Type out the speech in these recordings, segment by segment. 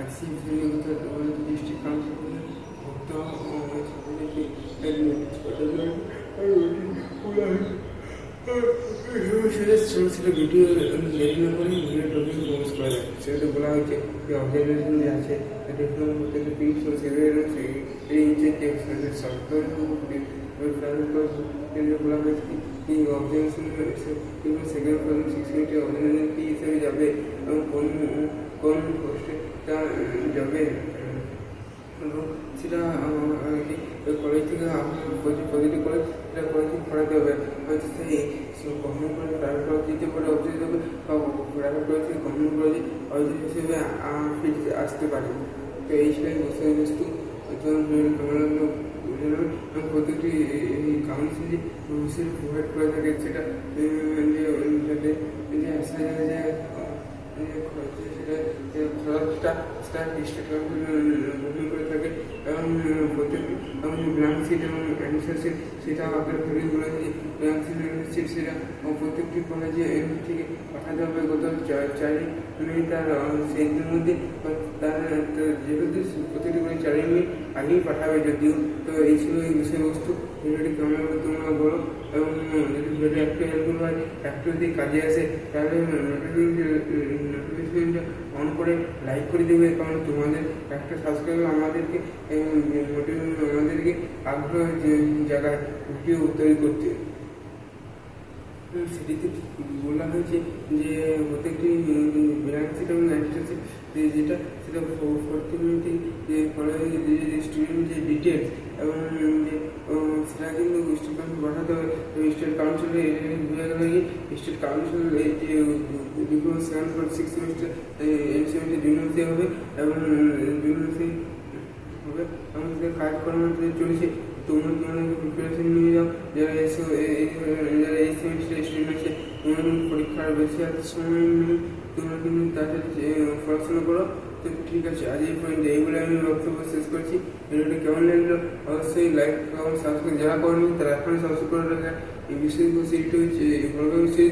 Assim, vindo da dor do deste canto, সেটা ছোটো ছোটো করে পোস্ট যায় সেটা বলা হয়েছে যে অবজারভেশন আছে সেগুলো এই যে সফটওয়্যার ওই প্রাইভেট কোর্স বলা হয়েছে কি অবজারভেশন হিসেবে যাবে এবং কোন কোন পোস্টেটা যাবে এবং সেটা কলেজ থেকে প্রতিটি কলেজ সেটা কলেজ পড়াতে হবে। হয়তো সেই গভর্নমেন্ট কলেজ প্রাইভেট কলেজ দিতে পারে অবজেক্ট দেবে বা প্রাইভেট কলেজ থেকে গভর্নমেন্ট কলেজে অবজেক্ট হিসেবে ফিরতে আসতে পারে। তো এই বিষয়বস্তু কেমন এবং প্রতিটি কাউন্সিল প্রোভাইড করে থাকে, সেটা যাতে, যে আসলে যে সেটা খরচটা সেটা ডিস্ট্রিক্ট করে থাকে। এবং প্রত্যেক ব্ল্যাঙ্ক সিট এবং অ্যান্সার সিট সেটা তৈরি করে ব্ল্যাঙ্ক সিট সিট সেটা প্রত্যেকটি কলেজে থেকে পাঠাতে হবে গত চারি তার সেই মধ্যে যেহেতু প্রতিটি করে মিনিট আগেই পাঠাবে যদিও তো এই ছিল এই বিষয়বস্তু। ভিডিওটি কেমন হবে তোমরা বলো। এবং যদি ভিডিওটি একটু হেল্পফুল হয়, একটু যদি কাজে আসে, তাহলে নোটিফিকেশনটা অন করে লাইক করে দেবে। কারণ তোমাদের একটা সাবস্ক্রাইব আমাদেরকে আমাদেরকে আগ্রহ জায়গায় ভিডিও তৈরি করতে। সেটিতে বলা হয়েছে যে প্রত্যেকটি ব্যালেন্সিট এবং অ্যান্টিসিট যেটা সেটা ফোর্টি মিনিটে যে কলেজে যে স্টুডেন্ট যে ডিটেলস এবং সেটা কিন্তু স্টেট পাঠাতে হবে। স্টেট কাউন্সিলে বোঝা গেল স্টেট কাউন্সিল এই diploma seven point six semester এই সেমিস্টার জুনিয়র হবে, এবং জুনিয়র হবে আমাদের কাজকর্ম চলছে, তোমরা তোমাদের প্রিপারেশন নিয়ে যাও, যারা এই সেমিস্টার আছে কিন্তু পরীক্ষার বেশি হাতে সময় নেই তোমরা কিন্তু তাড়াতাড়ি পড়াশোনা করো। তো ঠিক আছে, আজ এই পয়েন্ট এই বলে আমি বক্তব্য শেষ করছি। ভিডিওটি কেমন লাগল? অবশ্যই লাইক এবং সাবস্ক্রাইব যারা করেনি, তারা এখনই সাবস্ক্রাইব করে রাখা। এই বিষয় বিষয়টি হচ্ছে বলগাম সরি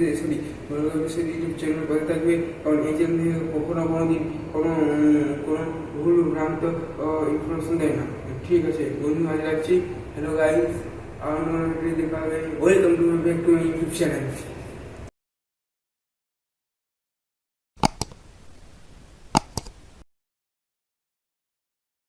বলগাম বিষয় ইউটিউব চ্যানেল করে থাকবে। কারণ এই চ্যানেল থেকে কখনো কোনো দিন কোনো কোনো ভুল, ভ্রান্ত ইনফরমেশন দেয় না। ঠিক আছে, বন্ধু, আজ রাখছি। হ্যালো গাইস আমার দেখা হবে। Welcome to back to YouTube channel